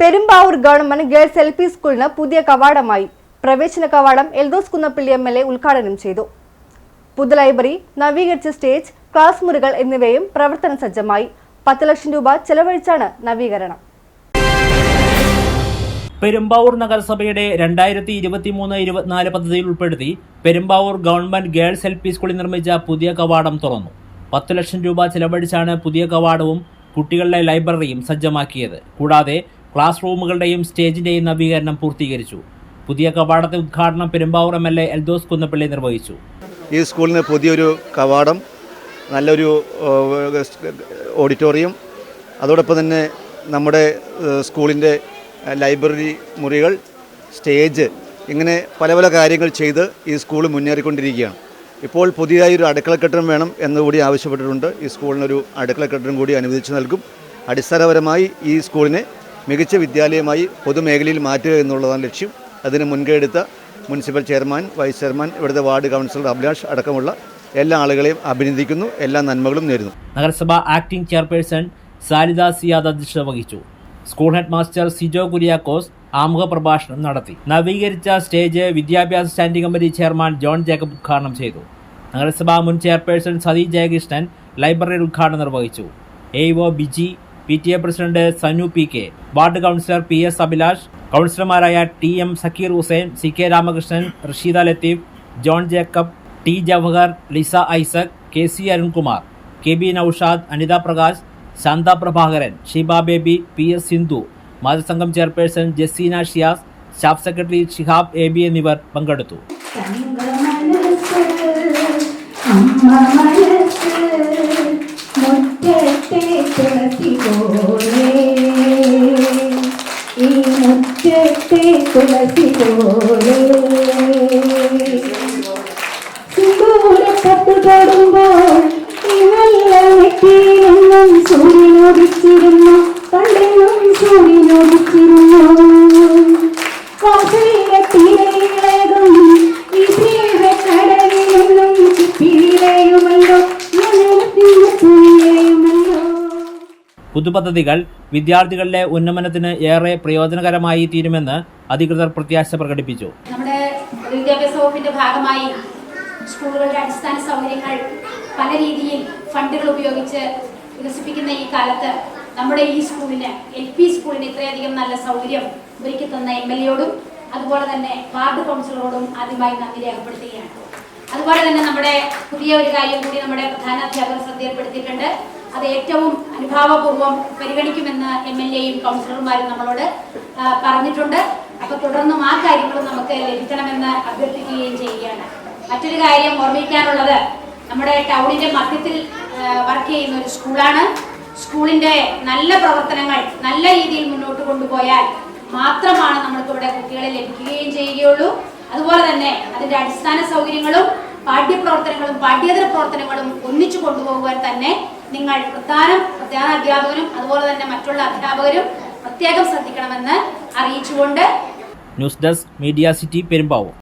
Perumbavoor government girls L P സ്കൂളിന് പുതിയ കവാടമായി പ്രവേശന കവാടം Eldhose Kunnappilly M L A ഉദ്ഘാടനം ചെയ്തു. പുതു ലൈബ്രറി നവീകരിച്ച സ്റ്റേജ് ക്ലാസ് മുറികൾ എന്നിവയും പ്രവർത്തന സജ്ജമായി. പത്ത് ലക്ഷം രൂപ ചെലവഴിച്ചാണ് നവീകരണം. പെരുമ്പാവൂർ നഗരസഭയുടെ രണ്ടായിരത്തി ഇരുപത്തിമൂന്ന് ഇരുപത്തിനാല് പദ്ധതിയിൽ ഉൾപ്പെടുത്തി Perumbavoor government girls L P സ്കൂളിൽ നിർമ്മിച്ച പുതിയ കവാടം തുറന്നു. പത്ത് ലക്ഷം രൂപ ചെലവഴിച്ചാണ് പുതിയ കവാടവും കുട്ടികളുടെ ലൈബ്രറിയും സജ്ജമാക്കിയത്. കൂടാതെ ക്ലാസ് റൂമുകളുടെയും സ്റ്റേജിന്റെയും നവീകരണം പൂർത്തീകരിച്ചു. പുതിയ കവാടത്തെ ഉദ്ഘാടനം Perumbavoor M L A Eldhose Kunnappilly നിർവഹിച്ചു. ഈ സ്കൂളിന് പുതിയൊരു കവാടം നല്ലൊരു ഓഡിറ്റോറിയം അതോടൊപ്പം തന്നെ നമ്മുടെ സ്കൂളിന്റെ ലൈബ്രറി മുറികൾ സ്റ്റേജ് ഇങ്ങനെ പല പല കാര്യങ്ങൾ ചെയ്ത് ഈ സ്കൂൾ മുന്നേറിക്കൊണ്ടിരിക്കുകയാണ്. ഇപ്പോൾ പുതിയതായി ഒരു അടുക്കള കെട്ടിടം വേണം എന്നുകൂടി ആവശ്യപ്പെട്ടിട്ടുണ്ട്. ഈ സ്കൂളിനൊരു അടുക്കള കെട്ടിടം കൂടി അനുവദിച്ചു നൽകും. അടിസ്ഥാനപരമായി ഈ സ്കൂളിനെ മികച്ച വിദ്യാലയമായി പൊതുമേഖലയിൽ മാറ്റുക എന്നുള്ളതാണ് ലക്ഷ്യം. അതിന് മുൻകൈയെടുത്ത മുനിസിപ്പൽ ചെയർമാൻ വൈസ് ചെയർമാൻ ഇവിടുത്തെ വാർഡ് കൗൺസിലർ അഭിലാഷ് അടക്കമുള്ള എല്ലാ ആളുകളെയും അഭിനന്ദിക്കുന്നു എല്ലാ നന്മകളും നേരുന്നു. നഗരസഭ ആക്ടിംഗ് ചെയർപേഴ്സൺ സാരിദ സിയാദ് അധ്യക്ഷത വഹിച്ചു. School head master Sijo Kuriakose ആമുഖ പ്രഭാഷണം നടത്തി. നവീകരിച്ച സ്റ്റേജ് വിദ്യാഭ്യാസ standing committee chairman John Jacob ഉദ്ഘാടനം ചെയ്തു. നഗരസഭാ മുൻ ചെയർപേഴ്സൺ സതി ജയകൃഷ്ണൻ ലൈബ്രറി ഉദ്ഘാടനം നിർവഹിച്ചു. A O Biji P T A president Sanu P K ward councillor P S Abhilash കൗൺസിലർമാരായ T M Zakir Hussain C K Ramakrishnan Rasheeda Latheef John Jacob T Jawahar Liza Isaac K C Arunkumar K B Noushad Anitha Prakash Shantha Prabhakaran Sheeba Baby P S Sindhu മാതൃസംഘം chairperson Jaseena Shiyas staff secretary Shihab A B എന്നിവർ പങ്കെടുത്തു. മുറ്റത്തെ തുളസി പോലെ ഈ മുറ്റത്തെ തുളസി പോലെ സിന്ദൂരക്കത്ത് തൊടുമ്പോൾ നെറ്റിയിലെന്നും സൂര്യനോടിച്ചിരുന്നു പണ്ടെന്നും സൂര്യനോടിച്ചിരുന്നു വാസലിടത്തിലേകും ഈ സ്നേഹക്കടലിലെന്നും ചിപ്പിയിലെയുമല്ലോ മനസ്സിന് തുണിയെയുമല്ലോ പുതുപദ്ധതികൾ വിദ്യാർത്ഥികളുടെ ഉന്നമനത്തിന് ഏറെ പ്രയോജനകരമായി തീരുമെന്ന് അധികൃതർ പ്രത്യാശ പ്രകടിപ്പിച്ചു. നമ്മുടെ വിദ്യാഭ്യാസ വകുപ്പിന്റെ ഭാഗമായി സ്കൂളുകളുടെ അടിസ്ഥാന സൗകര്യങ്ങൾ പല രീതിയിൽ ഫണ്ടുകൾ ഉപയോഗിച്ച് വികസിപ്പിക്കുന്ന ഈ കാലത്ത് നമ്മുടെ ഈ സ്കൂളിന് എൽ പി സ്കൂളിന് ഇത്രയധികം നല്ല സൗകര്യം ഒരുക്കി തന്ന എം എൽ എയോടും അതുപോലെ തന്നെ വാർഡ് കൗൺസിലറോടും ആദ്യമായി നന്ദി രേഖപ്പെടുത്തുകയാണ്. അതുപോലെ തന്നെ നമ്മുടെ പുതിയ ഒരു കാര്യം കൂടി നമ്മുടെ പ്രധാന അധ്യാപകർ ശ്രദ്ധയിൽപ്പെടുത്തിയിട്ടുണ്ട്. അത് ഏറ്റവും അനുഭാവപൂർവം പരിഗണിക്കുമെന്ന് എം എൽ എയും കൗൺസിലർമാരും നമ്മളോട് പറഞ്ഞിട്ടുണ്ട്. അപ്പൊ തുടർന്നും ആ കാര്യങ്ങളും നമുക്ക് ലഭിക്കണമെന്ന് അഭ്യർത്ഥിക്കുകയും ചെയ്യുകയാണ്. മറ്റൊരു കാര്യം ഓർമ്മിക്കാനുള്ളത് നമ്മുടെ ടൗണിന്റെ മധ്യത്തിൽ വർക്ക് ചെയ്യുന്ന ഒരു സ്കൂളാണ്. സ്കൂളിന്റെ നല്ല പ്രവർത്തനങ്ങൾ നല്ല രീതിയിൽ മുന്നോട്ട് കൊണ്ടുപോയാൽ മാത്രമാണ് നമ്മൾക്ക് ഇവിടെ കുട്ടികളെ ലഭിക്കുകയും ചെയ്യുകയുള്ളൂ. അതുപോലെ തന്നെ അതിന്റെ അടിസ്ഥാന സൗകര്യങ്ങളും പാഠ്യപ്രവർത്തനങ്ങളും പാഠ്യേതര പ്രവർത്തനങ്ങളും ഒന്നിച്ചു കൊണ്ടുപോകുവാൻ തന്നെ നിങ്ങൾ പ്രധാനം പ്രധാന അധ്യാപകരും അതുപോലെ തന്നെ മറ്റുള്ള അധ്യാപകരും പ്രത്യേകം ശ്രദ്ധിക്കണമെന്ന് അറിയിച്ചുകൊണ്ട് news desk media city Perumbavoor.